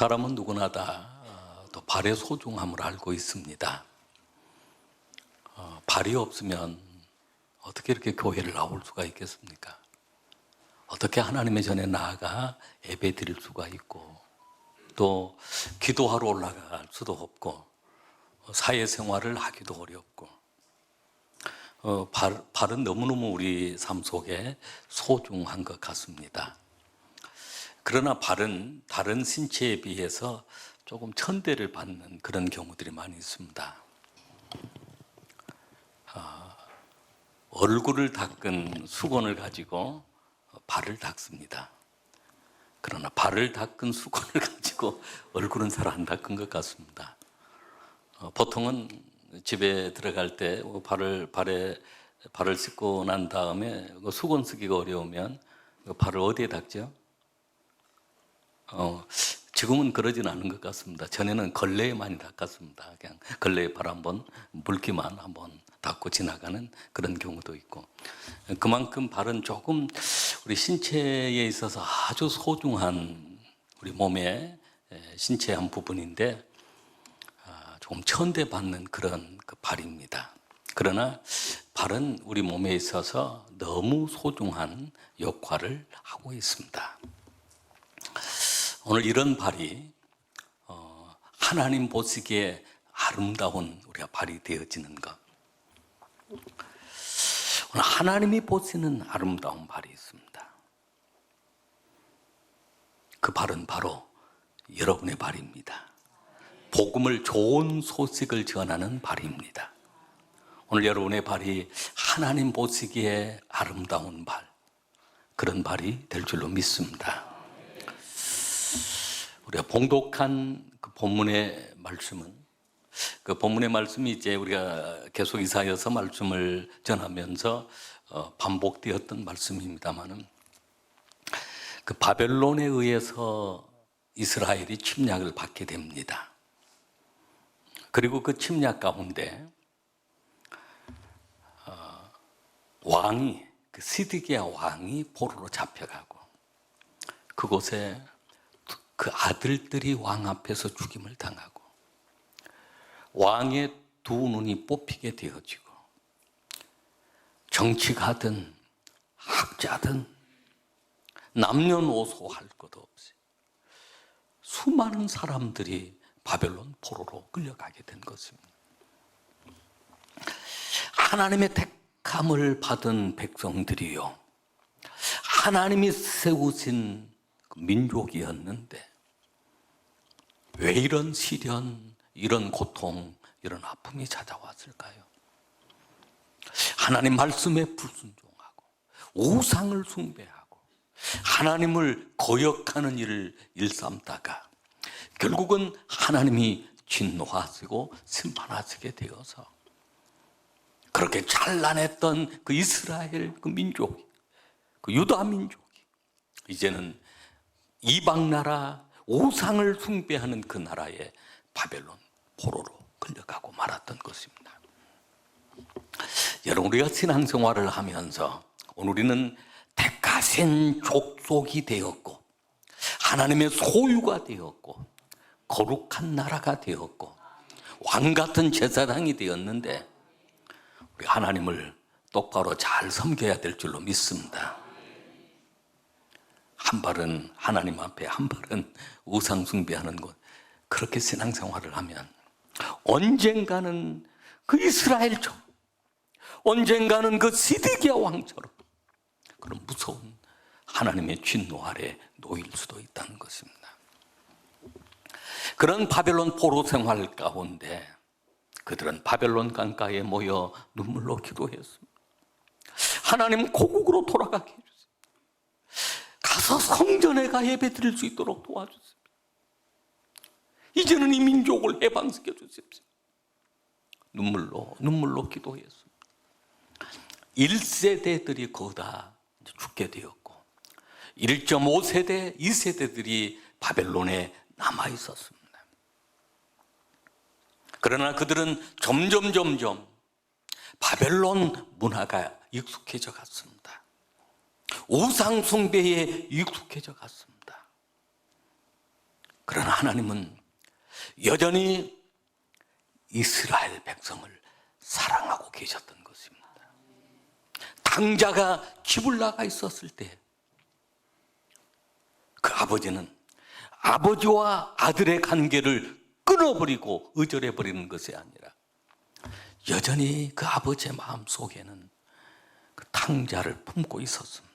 사람은 누구나 다 또 발의 소중함을 알고 있습니다. 어, 발이 없으면 어떻게 이렇게 교회를 나올 수가 있겠습니까? 어떻게 하나님의 전에 나아가 예배 드릴 수가 있고 또 기도하러 올라갈 수도 없고 사회생활을 하기도 어렵고 어, 발, 발은 너무너무 우리 삶 속에 소중한 것 같습니다. 그러나 발은 다른 신체에 비해서 조금 천대를 받는 그런 경우들이 많이 있습니다. 아, 얼굴을 닦은 수건을 가지고 발을 닦습니다. 그러나 발을 닦은 수건을 가지고 얼굴은 잘 안 닦은 것 같습니다. 어, 보통은 집에 들어갈 때 발을 발에 발을 씻고 난 다음에 그 수건 쓰기가 어려우면 그 발을 어디에 닦죠? 어, 지금은 그러진 않은 것 같습니다. 전에는 걸레에 많이 닦았습니다. 그냥 걸레에 발 한번 물기만 한번 닦고 지나가는 그런 경우도 있고 그만큼 발은 조금 우리 신체에 있어서 아주 소중한 우리 몸의 에, 신체의 한 부분인데 아, 조금 천대받는 그런 그 발입니다. 그러나 발은 우리 몸에 있어서 너무 소중한 역할을 하고 있습니다. 오늘 이런 발이 어, 하나님 보시기에 아름다운 우리가 발이 되어지는 것. 오늘 하나님이 보시는 아름다운 발이 있습니다. 그 발은 바로 여러분의 발입니다. 복음을 좋은 소식을 전하는 발입니다. 오늘 여러분의 발이 하나님 보시기에 아름다운 발, 그런 발이 될 줄로 믿습니다. 우리가 봉독한 그 본문의 말씀은 그 본문의 말씀이 이제 우리가 계속 이사여서 말씀을 전하면서 어, 반복되었던 말씀입니다만은 그 바벨론에 의해서 이스라엘이 침략을 받게 됩니다. 그리고 그 침략 가운데 어, 왕이 그 시드기야 왕이 포로로 잡혀가고 그곳에 그 아들들이 왕 앞에서 죽임을 당하고 왕의 두 눈이 뽑히게 되어지고 정치가든 학자든 남녀노소 할것 없이 수많은 사람들이 바벨론 포로로 끌려가게 된 것입니다. 하나님의 택함을 받은 백성들이요. 하나님이 세우신 그 민족이었는데 왜 이런 시련, 이런 고통, 이런 아픔이 찾아왔을까요? 하나님 말씀에 불순종하고 우상을 숭배하고 하나님을 거역하는 일을 일삼다가 결국은 하나님이 진노하시고 심판하시게 되어서 그렇게 찬란했던 그 이스라엘 그 민족, 그 유다 민족이 이제는 이방 나라 우상을 숭배하는 그 나라에 바벨론 포로로 끌려가고 말았던 것입니다. 여러분 우리가 신앙생활을 하면서 오늘 우리는 택하신 족속이 되었고 하나님의 소유가 되었고 거룩한 나라가 되었고 왕 같은 제사장이 되었는데 우리 하나님을 똑바로 잘 섬겨야 될 줄로 믿습니다. 한 발은 하나님 앞에 한 발은 우상 숭배하는 곳 그렇게 신앙생활을 하면 언젠가는 그 이스라엘처럼 언젠가는 그 시드기야 왕처럼 그런 무서운 하나님의 진노 아래 놓일 수도 있다는 것입니다. 그런 바벨론 포로 생활 가운데 그들은 바벨론 강가에 모여 눈물로 기도했습니다. 하나님 고국으로 돌아가게 해 가서 성전에 가 예배 드릴 수 있도록 도와주세요. 이제는 이 민족을 해방시켜 주십시오. 눈물로 눈물로 기도했습니다. 1세대들이 거다 죽게 되었고 1.5세대, 2세대들이 바벨론에 남아 있었습니다. 그러나 그들은 점점 점점 바벨론 문화가 익숙해져 갔습니다. 우상 숭배에 익숙해져 갔습니다. 그러나 하나님은 여전히 이스라엘 백성을 사랑하고 계셨던 것입니다. 당자가 집을 나가 있었을 때 그 아버지는 아버지와 아들의 관계를 끊어버리고 의절해버리는 것이 아니라 여전히 그 아버지의 마음 속에는 그 탕자를 품고 있었습니다.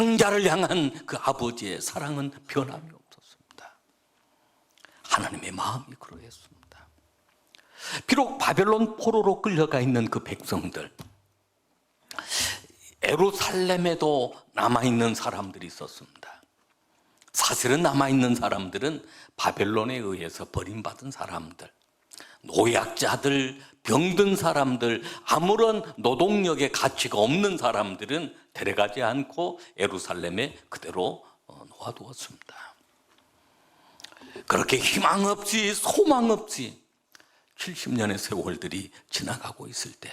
탕자를 향한 그 아버지의 사랑은 변함이 없었습니다. 하나님의 마음이 그러했습니다. 비록 바벨론 포로로 끌려가 있는 그 백성들, 에루살렘에도 남아있는 사람들이 있었습니다. 사실은 남아있는 사람들은 바벨론에 의해서 버림받은 사람들, 노약자들, 병든 사람들, 아무런 노동력의 가치가 없는 사람들은 데려가지 않고 에루살렘에 그대로 어, 놓아두었습니다. 그렇게 희망 없이 소망 없이 70년의 세월들이 지나가고 있을 때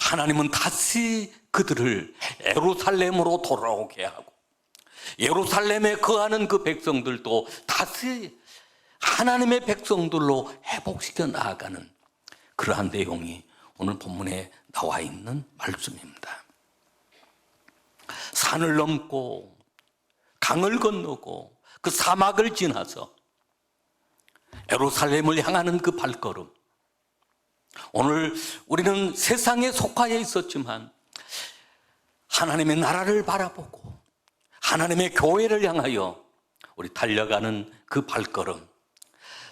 하나님은 다시 그들을 에루살렘으로 돌아오게 하고 예루살렘에 거하는 그 백성들도 다시 하나님의 백성들로 회복시켜 나아가는 그러한 내용이 오늘 본문에 나와 있는 말씀입니다. 산을 넘고 강을 건너고 그 사막을 지나서 에루살렘을 향하는 그 발걸음. 오늘 우리는 세상에 속하여 있었지만 하나님의 나라를 바라보고 하나님의 교회를 향하여 우리 달려가는 그 발걸음.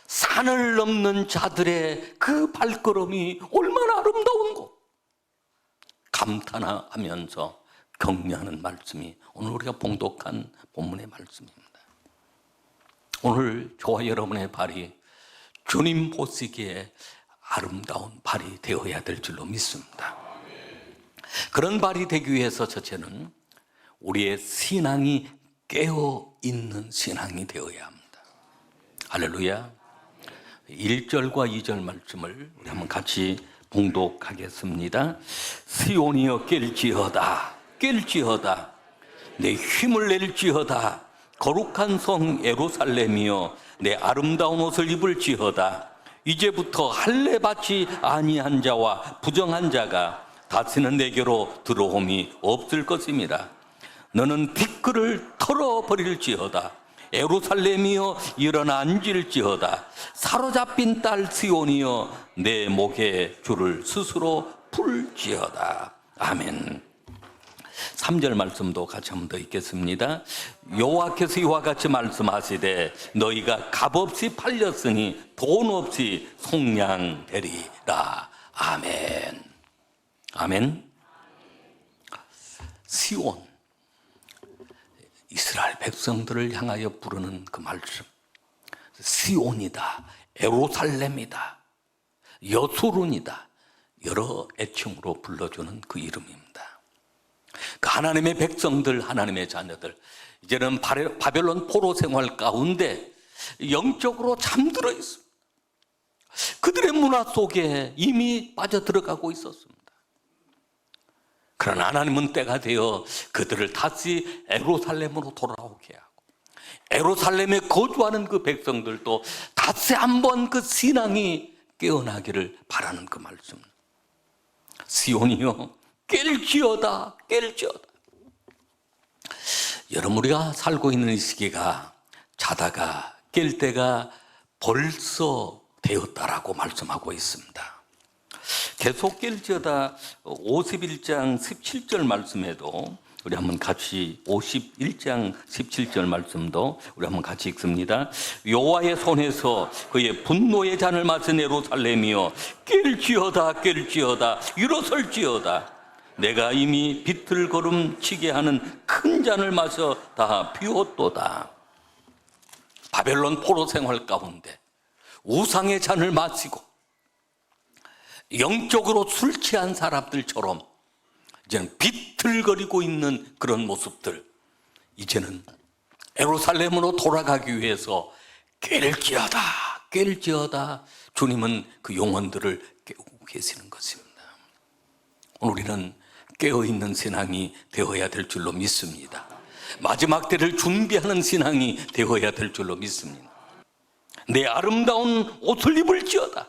산을 넘는 자들의 그 발걸음이 얼마나 아름다운고 감탄하면서 격려하는 말씀이 오늘 우리가 봉독한 본문의 말씀입니다. 오늘 저와 여러분의 발이 주님 보시기에 아름다운 발이 되어야 될 줄로 믿습니다. 그런 발이 되기 위해서 첫째는 우리의 신앙이 깨어 있는 신앙이 되어야 합니다. 할렐루야. 1절과 2절 말씀을 우리 한번 같이 봉독하겠습니다. 시온이여 깰지어다 깰지어다 내 힘을 낼지어다 거룩한 성 예루살렘이여 내 아름다운 옷을 입을지어다 이제부터 할례받지 아니한 자와 부정한 자가 다시는 내게로 들어옴이 없을 것입니다. 너는 티끌을 털어버릴지어다. 에루살렘이여 일어나 앉을지어다. 사로잡힌 딸 시온이여 내 목에 줄을 스스로 풀지어다. 아멘. 3절 말씀도 같이 한번 더 읽겠습니다. 여호와께서 이와 같이 말씀하시되 너희가 값없이 팔렸으니 돈 없이 속량되리라. 아멘. 아멘. 시온 이스라엘 백성들을 향하여 부르는 그 말씀. 시온이다. 에루살렘이다. 여수룬이다. 여러 애칭으로 불러주는 그 이름입니다. 그 하나님의 백성들, 하나님의 자녀들, 이제는 바벨론 포로 생활 가운데 영적으로 잠들어 있습니다. 그들의 문화 속에 이미 빠져 들어가고 있었습니다. 그러나 하나님은 때가 되어 그들을 다시 에루살렘으로 돌아오게 하고 에루살렘에 거주하는 그 백성들도 다시 한번 그 신앙이 깨어나기를 바라는 그 말씀. 시온이여 깰지어다 깰지어다. 여러분 우리가 살고 있는 이 시기가 자다가 깰 때가 벌써 되었다라고 말씀하고 있습니다. 계속 깰지어다 51장 17절 말씀에도 우리 한번 같이 51장 17절 말씀도 우리 한번 같이 읽습니다. 여호와의 손에서 그의 분노의 잔을 마신 예루살렘이여 깰지어다 깰지어다 일어설지어다 내가 이미 비틀거름 치게 하는 큰 잔을 마셔 다 비웠도다. 바벨론 포로 생활 가운데 우상의 잔을 마시고 영적으로 술 취한 사람들처럼 이제는 비틀거리고 있는 그런 모습들 이제는 에루살렘으로 돌아가기 위해서 깰지어다 깰지어다 주님은 그 영혼들을 깨우고 계시는 것입니다 우리는 깨어있는 신앙이 되어야 될 줄로 믿습니다 마지막 때를 준비하는 신앙이 되어야 될 줄로 믿습니다. 내 아름다운 옷을 입을지어다.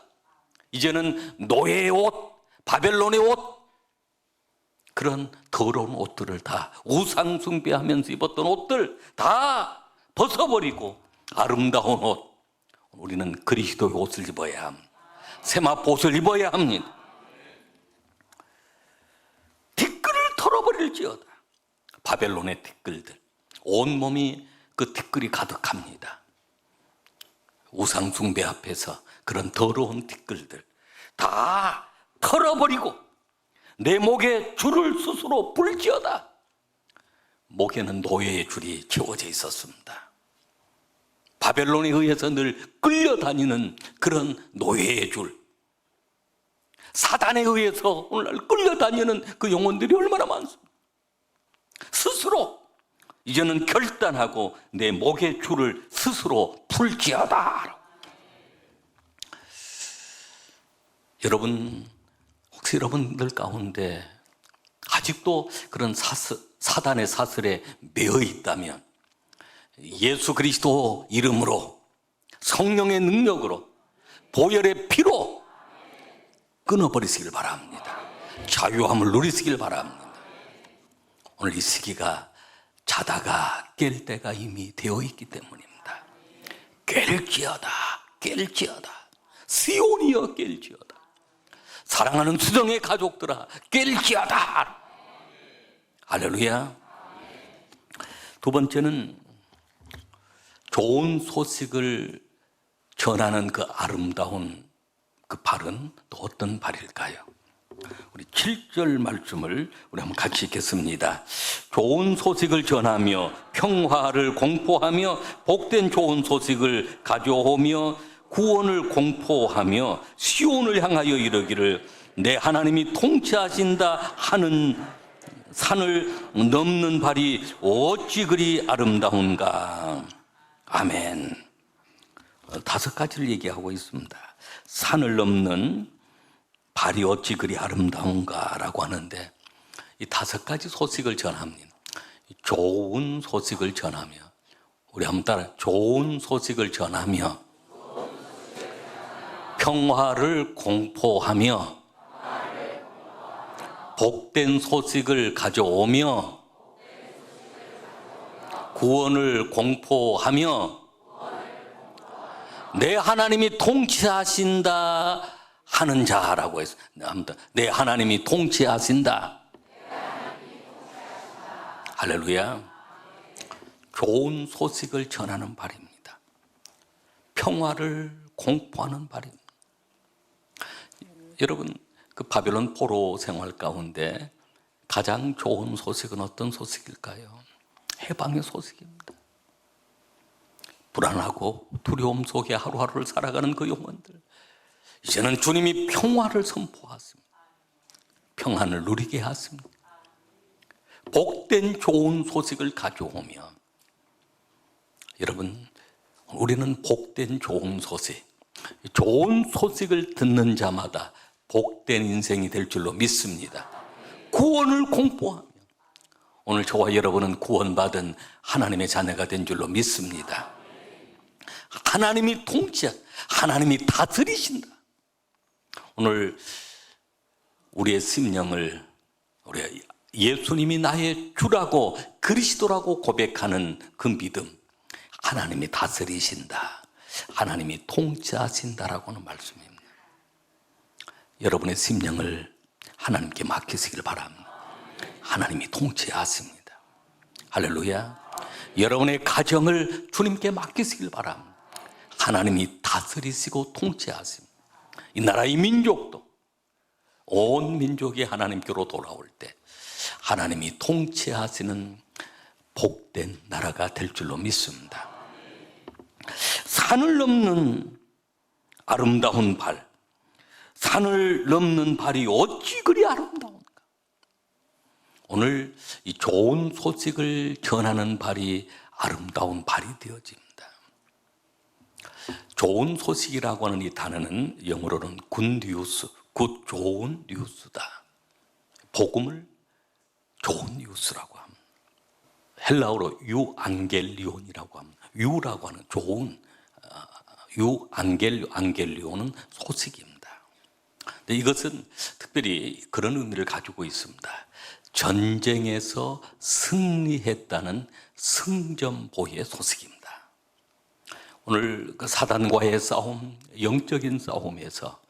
이제는 노예의 옷, 바벨론의 옷, 그런 더러운 옷들을 다 우상 숭배하면서 입었던 옷들 다 벗어버리고 아름다운 옷, 우리는 그리스도의 옷을 입어야 합니다. 세마포옷을 입어야 합니다. 티끌을 털어버릴지어다. 바벨론의 티끌들. 온몸이 그 티끌이 가득합니다. 우상숭배 앞에서 그런 더러운 티끌들 다 털어버리고 내 목에 줄을 스스로 불지어다. 목에는 노예의 줄이 채워져 있었습니다. 바벨론에 의해서 늘 끌려다니는 그런 노예의 줄. 사단에 의해서 오늘날 끌려다니는 그 영혼들이 얼마나 많습니까? 스스로 이제는 결단하고 내 목의 줄을 스스로 풀지어다. 여러분, 혹시 여러분들 가운데 아직도 그런 사슬, 사단의 사슬에 매여 있다면 예수 그리스도 이름으로 성령의 능력으로 보혈의 피로 끊어버리시길 바랍니다. 자유함을 누리시길 바랍니다. 오늘 이 시기가 자다가 깰 때가 이미 되어 있기 때문입니다. 깰지어다, 깰지어다. 시온이여 깰지어다. 사랑하는 수정의 가족들아, 깰지어다. 할렐루야. 두 번째는 좋은 소식을 전하는 그 아름다운 그 발은 또 어떤 발일까요? 우리 7절 말씀을 우리 한번 같이 읽겠습니다. 좋은 소식을 전하며 평화를 공포하며 복된 좋은 소식을 가져오며 구원을 공포하며 시온을 향하여 이르기를 내 하나님이 통치하신다 하는 산을 넘는 발이 어찌 그리 아름다운가. 아멘. 어, 다섯 가지를 얘기하고 있습니다. 산을 넘는 발이 어찌 그리 아름다운가라고 하는데 이 다섯 가지 소식을 전합니다. 좋은 소식을 전하며 우리 한번 따라 좋은 소식을 전하며 평화를 공포하며 복된 소식을 가져오며 구원을 공포하며 내 하나님이 통치하신다 하는 자라고 해서 내 하나님이 통치하신다. 할렐루야. 좋은 소식을 전하는 발입니다. 평화를 공포하는 발입니다. 여러분, 그 바벨론 포로 생활 가운데 가장 좋은 소식은 어떤 소식일까요? 해방의 소식입니다. 불안하고 두려움 속에 하루하루를 살아가는 그 영혼들. 이제는 주님이 평화를 선포하십니다. 평안을 누리게 하십니다. 복된 좋은 소식을 가져오며 여러분 우리는 복된 좋은 소식 좋은 소식을 듣는 자마다 복된 인생이 될 줄로 믿습니다. 구원을 공포하며 오늘 저와 여러분은 구원받은 하나님의 자녀가 된 줄로 믿습니다. 하나님이 통치, 하나님이 다스리신다. 오늘 우리의 심령을 우리 예수님이 나의 주라고 그리스도라고 고백하는 그 믿음, 하나님이 다스리신다. 하나님이 통치하신다라고 하는 말씀입니다. 여러분의 심령을 하나님께 맡기시길 바랍니다. 하나님이 통치하십니다. 할렐루야. 여러분의 가정을 주님께 맡기시길 바랍니다. 하나님이 다스리시고 통치하십니다. 이 나라의 민족도 온 민족이 하나님께로 돌아올 때 하나님이 통치하시는 복된 나라가 될 줄로 믿습니다. 산을 넘는 아름다운 발, 산을 넘는 발이 어찌 그리 아름다운가? 오늘 이 좋은 소식을 전하는 발이 아름다운 발이 되어집니다. 좋은 소식이라고 하는 이 단어는 영어로는 news, 굿 좋은 뉴스다. 복음을 좋은 뉴스라고 합니다. 헬라어로 유안겔리온이라고 합니다. 유라고 하는 좋은 어, 유안겔 안겔리온은 소식입니다. 근데 이것은 특별히 그런 의미를 가지고 있습니다. 전쟁에서 승리했다는 승전보의 소식입니다. 오늘 그 사단과의 싸움, 영적인 싸움에서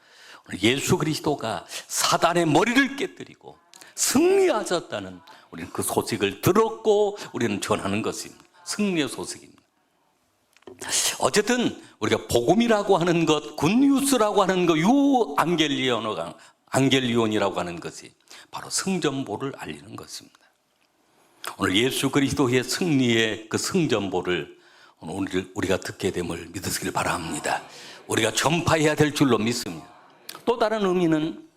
예수 그리스도가 사단의 머리를 깨뜨리고 승리하셨다는 우리는 그 소식을 들었고 우리는 전하는 것입니다. 승리의 소식입니다. 어쨌든 우리가 복음이라고 하는 것, 굿뉴스라고 하는 것, 유안겔리온어가 안겔리온이라고 하는 것이 바로 승전보를 알리는 것입니다. 오늘 예수 그리스도의 승리의 그 승전보를 오늘 우리가 듣게 됨을 믿으시길 바랍니다. 우리가 전파해야 될 줄로 믿습니다. 또 다른 의미는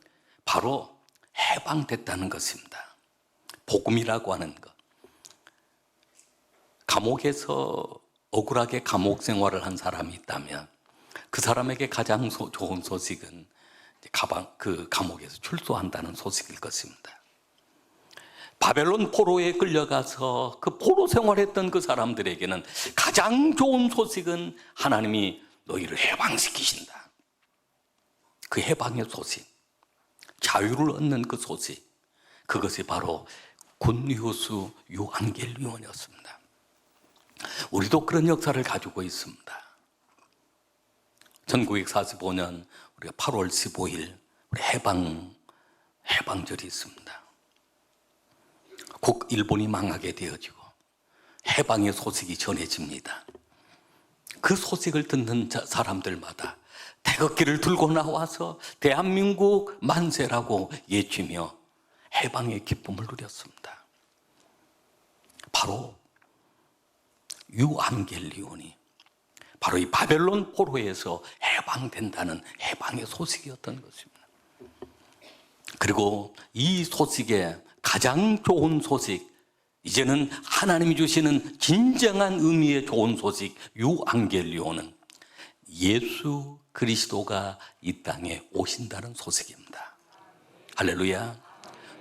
바로 해방됐다는 것입니다. 복음이라고 하는 것. 감옥에서 억울하게 감옥 생활을 한 사람이 있다면 그 사람에게 가장 소- 좋은 소식은 가방, 그 감옥에서 출소한다는 소식일 것입니다. 바벨론 포로에 끌려가서 그 포로 생활했던 그 사람들에게는 가장 좋은 소식은 하나님이 너희를 해방시키신다. 그 해방의 소식, 자유를 얻는 그 소식, 그것이 바로 굿뉴스 유안겔리온이었습니다. 우리도 그런 역사를 가지고 있습니다. 1945년 우리가 8월 15일 우리 해방 해방절이 있습니다. 국 일본이 망하게 되어지고 해방의 소식이 전해집니다. 그 소식을 듣는 자- 사람들마다 태극기를 들고 나와서 대한민국 만세라고 외치며 해방의 기쁨을 누렸습니다. 바로 유안겔리온이 바로 이 바벨론 포로에서 해방된다는 해방의 소식이었던 것입니다. 그리고 이 소식의 가장 좋은 소식, 이제는 하나님이 주시는 진정한 의미의 좋은 소식, 유안겔리온은 예수 그리스도가 이 땅에 오신다는 소식입니다. 할렐루야.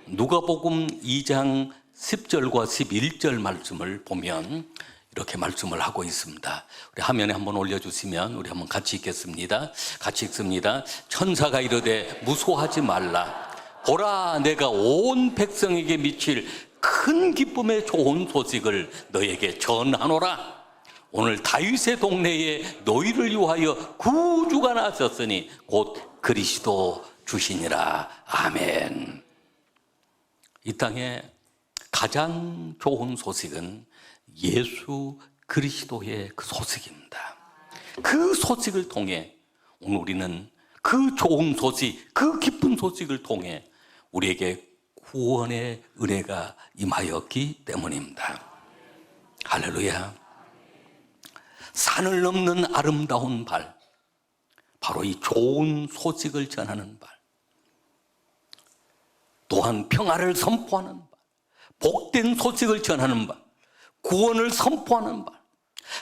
누가복음 2장 10절과 11절 말씀을 보면 이렇게 말씀을 하고 있습니다. 우리 화면에 한번 올려주시면 우리 한번 같이 읽겠습니다. 같이 읽습니다. 천사가 이르되 무소하지 말라. 보라, 내가 온 백성에게 미칠 큰 기쁨의 좋은 소식을 너에게 전하노라. 오늘 다윗의 동네에 너희를 위하여 구주가 나셨으니 곧 그리스도 주시니라. 아멘. 이 땅에 가장 좋은 소식은 예수 그리스도의 그 소식입니다. 그 소식을 통해 오늘 우리는 그 좋은 소식, 그 기쁜 소식을 통해 우리에게 구원의 은혜가 임하였기 때문입니다. 할렐루야. 산을 넘는 아름다운 발, 바로 이 좋은 소식을 전하는 발. 또한 평화를 선포하는 바, 복된 소식을 전하는 바, 구원을 선포하는 바,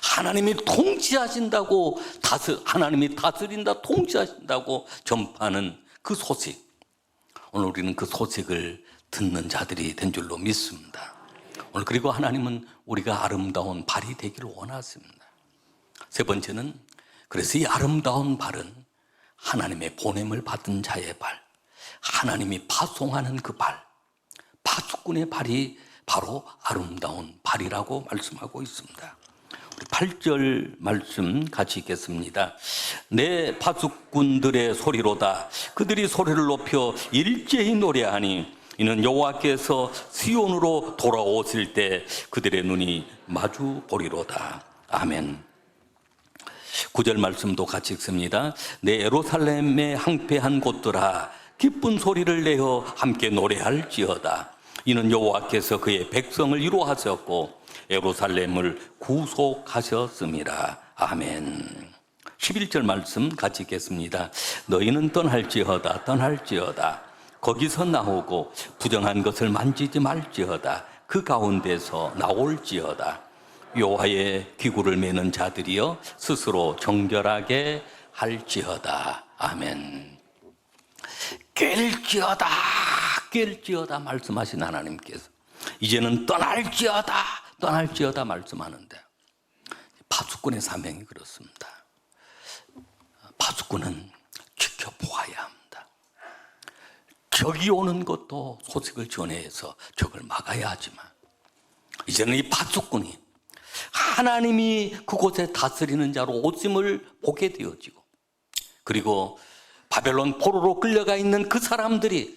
하나님이 통치하신다고 다스 하나님이 다스린다 통치하신다고 전파하는 그 소식. 오늘 우리는 그 소식을 듣는 자들이 된 줄로 믿습니다. 오늘 그리고 하나님은 우리가 아름다운 발이 되기를 원하십니다. 세 번째는 그래서 이 아름다운 발은 하나님의 보냄을 받은 자의 발, 하나님이 파송하는 그 발, 파수꾼의 발이 바로 아름다운 발이라고 말씀하고 있습니다. 우리 8절 말씀 같이 읽겠습니다. 내 파수꾼들의 소리로다. 그들이 소리를 높여 일제히 노래하니 이는 여호와께서 시온으로 돌아오실 때 그들의 눈이 마주 보리로다. 아멘. 구절 말씀도 같이 읽습니다. 내 예루살렘의 항폐한 곳들아 기쁜 소리를 내어 함께 노래할지어다. 이는 여호와께서 그의 백성을 이루하셨고 예루살렘을 구속하셨습니다. 아멘. 11절 말씀 같이 읽겠습니다. 너희는 떠날지어다 떠날지어다 거기서 나오고 부정한 것을 만지지 말지어다 그 가운데서 나올지어다 요하의 기구를 매는 자들이여 스스로 정결하게 할지어다. 아멘. 깰지어다, 깰지어다 말씀하신 하나님께서 이제는 떠날지어다, 떠날지어다 말씀하는데 파수꾼의 사명이 그렇습니다. 파수꾼은 지켜보아야 합니다. 적이 오는 것도 소식을 전해서 적을 막아야 하지만 이제는 이 파수꾼이 하나님이 그곳에 다스리는 자로 오심을 보게 되어지고 그리고 바벨론 포로로 끌려가 있는 그 사람들이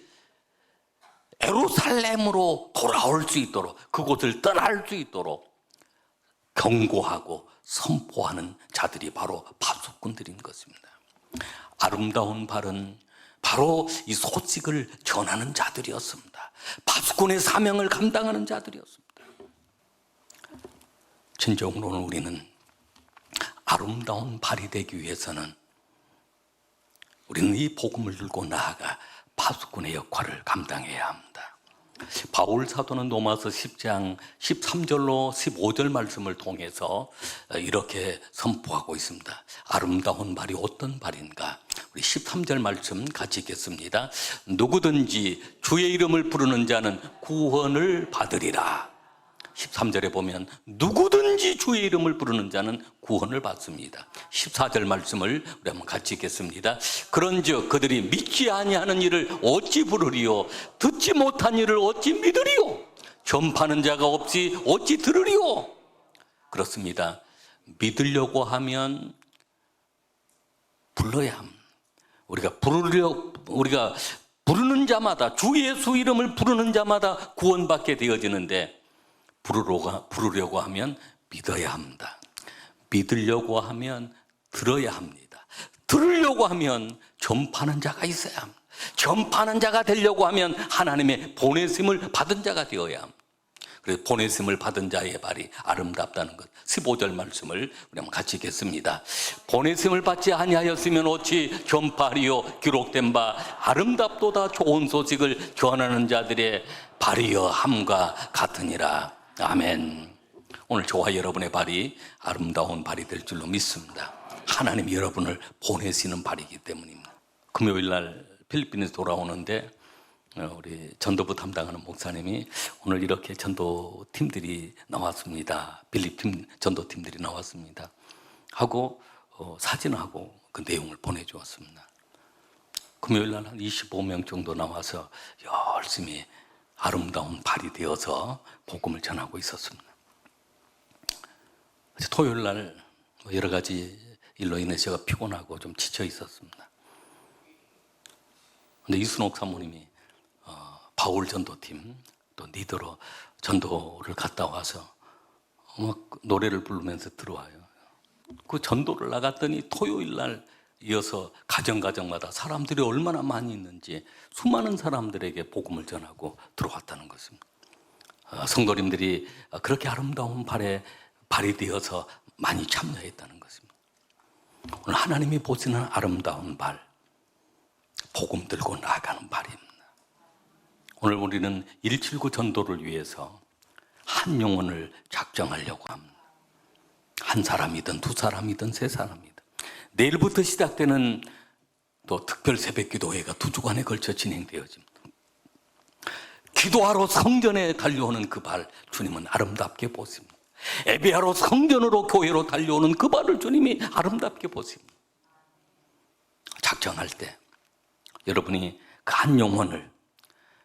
에루살렘으로 돌아올 수 있도록 그곳을 떠날 수 있도록 경고하고 선포하는 자들이 바로 파수꾼들인 것입니다. 아름다운 발은 바로 이 소식을 전하는 자들이었습니다. 파수꾼의 사명을 감당하는 자들이었습니다. 진정으로는 우리는 아름다운 발이 되기 위해서는 우리는 이 복음을 들고 나아가 파수꾼의 역할을 감당해야 합니다. 바울 사도는 로마서 10장 13절로 15절 말씀을 통해서 이렇게 선포하고 있습니다. 아름다운 발이 어떤 발인가? 우리 13절 말씀 같이 읽겠습니다. 누구든지 주의 이름을 부르는 자는 구원을 받으리라. 13절에 보면 누구든지 주의 이름을 부르는 자는 구원을 받습니다. 14절 말씀을 우리 한번 같이 읽겠습니다. 그런즉 그들이 믿지 아니하는 일을 어찌 부르리요 듣지 못한 일을 어찌 믿으리요 전파하는 자가 없이 어찌 들으리요 그렇습니다. 믿으려고 하면 불러야 합니다. 우리가 부르려 우리가 부르는 자마다 주 예수 이름을 부르는 자마다 구원받게 되어지는데 부르려고, 부르려고 하면 믿어야 합니다. 믿으려고 하면 들어야 합니다. 들으려고 하면 전파하는 자가 있어야 합니다. 전파하는 자가 되려고 하면 하나님의 보내심을 받은 자가 되어야 합니다. 그래서 보내심을 받은 자의 발이 아름답다는 것. 15절 말씀을 우리 한번 같이 읽겠습니다. 보내심을 받지 아니하였으면 어찌 전파리요 기록된 바 아름답도다 좋은 소식을 전하는 자들의 발이여 함과 같으니라. 아멘. 오늘 저와 여러분의 발이 아름다운 발이 될 줄로 믿습니다. 하나님이 여러분을 보내시는 발이기 때문입니다. 금요일 날 필리핀에서 돌아오는데 어, 우리 전도부 담당하는 목사님이 오늘 이렇게 전도 팀들이 나왔습니다. 필리핀 전도 팀들이 나왔습니다. 하고 어, 사진하고 그 내용을 보내주었습니다. 금요일 날 한 25명 정도 나와서 열심히 아름다운 발이 되어서 복음을 전하고 있었습니다. 토요일 날 여러 가지 일로 인해 제가 피곤하고 좀 지쳐 있었습니다. 근데 이순옥 사모님이 어, 바울 전도팀 또 니더로 전도를 갔다 와서 막 노래를 부르면서 들어와요. 그 전도를 나갔더니 토요일 날 이어서 가정 가정마다 사람들이 얼마나 많이 있는지 수많은 사람들에게 복음을 전하고 들어왔다는 것입니다. 어, 성도님들이 그렇게 아름다운 발에 발이 되어서 많이 참여했다는 것입니다. 오늘 하나님이 보시는 아름다운 발, 복음 들고 나아가는 발입니다. 오늘 우리는 179 전도를 위해서 한 영혼을 작정하려고 합니다. 한 사람이든 두 사람이든 세 사람이든 내일부터 시작되는 또 특별 새벽 기도회가 두 주간에 걸쳐 진행되어집니다. 기도하러 성전에 달려오는 그 발 주님은 아름답게 보십니다. 예배하러 성전으로 교회로 달려오는 그 발을 주님이 아름답게 보십니다. 작정할 때 여러분이 그 한 영혼을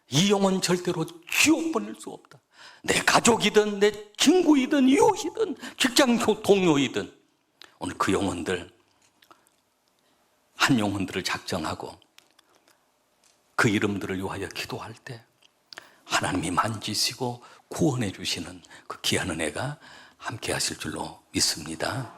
이 영혼 절대로 지옥 보낼 수 없다. 내 가족이든 내 친구이든 이웃이든 직장 동료이든 오늘 그 영혼들 한 영혼들을 작정하고 그 이름들을 위하여 기도할 때 하나님이 만지시고 구원해 주시는 그 귀한 은혜가 함께 하실 줄로 믿습니다.